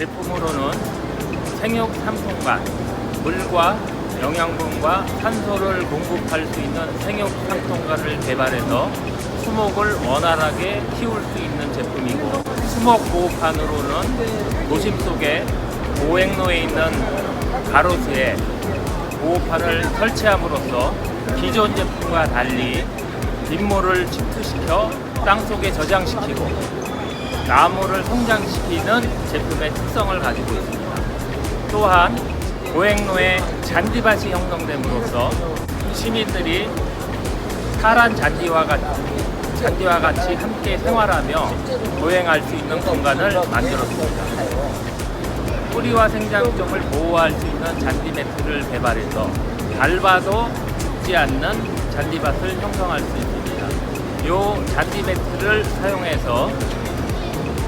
제품으로는 생육 상통관, 물과 영양분과 산소를 공급할 수 있는 생육 상통관을 개발해서 수목을 원활하게 키울 수 있는 제품이고 수목 보호판으로는 도심 속에 보행로에 있는 가로수에 보호판을 설치함으로써 기존 제품과 달리 빗물을 침투시켜 땅 속에 저장시키고 나무를 성장시키는 제품의 특성을 가지고 있습니다. 또한 보행로에 잔디밭이 형성됨으로써 시민들이 파란 잔디와 같이, 잔디와 같이 함께 생활하며 보행할 수 있는 공간을 만들었습니다. 뿌리와 생장점을 보호할 수 있는 잔디 매트를 개발해서 밟아도 죽지 않는 잔디밭을 형성할 수 있습니다. 이 잔디 매트를 사용해서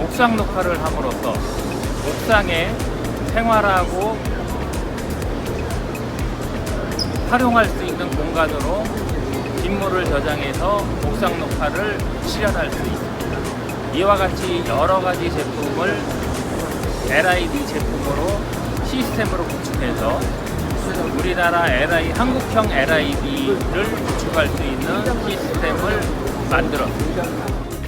옥상 녹화를 함으로써 옥상에 생활하고 활용할 수 있는 공간으로 빗물을 저장해서 옥상 녹화를 실현할 수 있습니다. 이와 같이 여러 가지 제품을 LID 제품으로 시스템으로 구축해서 우리나라 LI 한국형 LID를 구축할 수 있는 시스템을 만들었습니다.